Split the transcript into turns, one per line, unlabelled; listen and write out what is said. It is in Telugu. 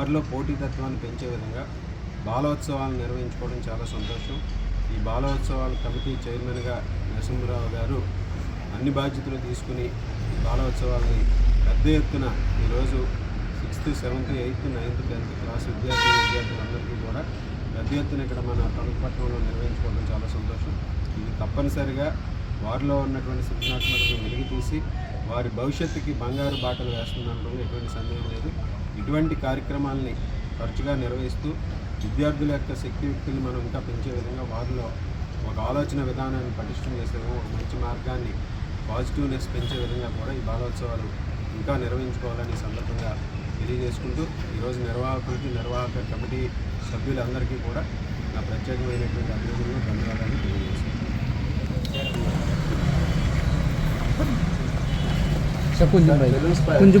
వారిలో పోటీతత్వాన్ని పెంచే విధంగా బాలోత్సవాలను నిర్వహించుకోవడం చాలా సంతోషం. ఈ బాలోత్సవాల కమిటీ చైర్మన్గా నరసింహరావు గారు అన్ని బాధ్యతలు తీసుకుని బాలోత్సవాలని పెద్ద ఎత్తున ఈరోజు sixth seventh eighth ninth tenth class విద్యార్థి విద్యార్థులందరికీ కూడా పెద్ద ఎత్తున ఇక్కడ మన తణుకుపట్నంలో నిర్వహించుకోవడం చాలా సంతోషం. ఇది తప్పనిసరిగా వారిలో ఉన్నటువంటి సృజనాత్మకతను వెలిగి తీసి వారి భవిష్యత్తుకి బంగారు బాటలు వేస్తుందనడంలో ఎటువంటి సందేహం ఇటువంటి కార్యక్రమాల్ని తరచుగా నిర్వహిస్తూ విద్యార్థుల యొక్క శక్తియుక్తుల్ని మనం ఇంకా పెంచే విధంగా వారిలో ఒక ఆలోచన విధానాన్ని పటిష్టం చేసే విధంగా ఒక మంచి మార్గాన్ని పాజిటివ్నెస్ పెంచే విధంగా కూడా ఈ బాలోత్సవాలు ఇంకా నిర్వహించుకోవాలని సందర్భంగా తెలియజేసుకుంటూ ఈరోజు నిర్వాహకులకి నిర్వాహక కమిటీ సభ్యులందరికీ కూడా నా ప్రత్యేకమైనటువంటి అభినందనలు ధన్యవాదాలు తెలియజేస్తున్నాను.
కొంచెం